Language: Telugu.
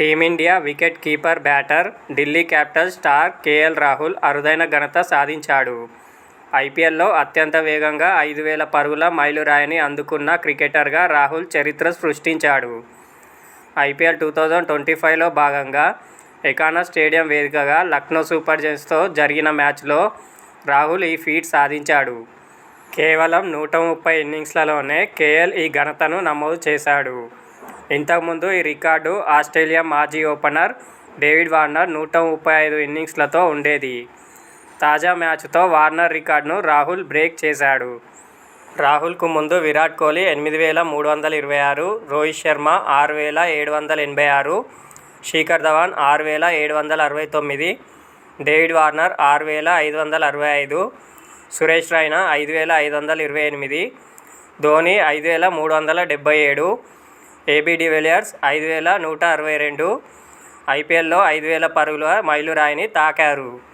Team India wicket keeper batter Delhi Capitals star KL Rahul అరుదైన ఘనత సాధించాడు. ఐపీఎల్లో అత్యంత వేగంగా ఐదు వేల పరుగుల మైలురాయిని అందుకున్న క్రికెటర్గా రాహుల్ చరిత్ర సృష్టించాడు. ఐపీఎల్ టూ థౌజండ్ ట్వంటీ ఫైవ్లో భాగంగా ఎకానా స్టేడియం వేదికగా లక్నో సూపర్ జెంట్స్తో జరిగిన మ్యాచ్లో రాహుల్ ఈ ఫీట్ సాధించాడు. కేవలం నూట ముప్పై ఇన్నింగ్స్లలోనే కేఎల్ ఈ ఘనతను నమోదు చేశాడు. ఇంతకుముందు ఈ రికార్డు ఆస్ట్రేలియా మాజీ ఓపెనర్ డేవిడ్ వార్నర్ నూట ముప్పై ఐదు ఇన్నింగ్స్లతో ఉండేది. తాజా మ్యాచ్తో వార్నర్ రికార్డును రాహుల్ బ్రేక్ చేశాడు. రాహుల్కు ముందు విరాట్ కోహ్లీ ఎనిమిది వేల మూడు వందల ఇరవై ఆరు రోహిత్ శర్మ ఆరు వేల ఏడు వందల ఎనభై ఆరు శిఖర్ ధవన్ ఆరు వేల ఏడు వందల అరవై తొమ్మిది డేవిడ్ వార్నర్ ఆరు వేల ఐదు వందల అరవై ఐదు సురేష్ రైనా ఐదు వేల ఐదు వందల ఇరవై ఎనిమిది ధోని ఐదు వేల మూడు వందల డెబ్బై ఏడు ఏబీ డివిలియర్స్ ఐదు వేల నూట అరవై రెండు. ఐపీఎల్లో ఐదు వేల పరుగుల మైలురాయిని తాకారు.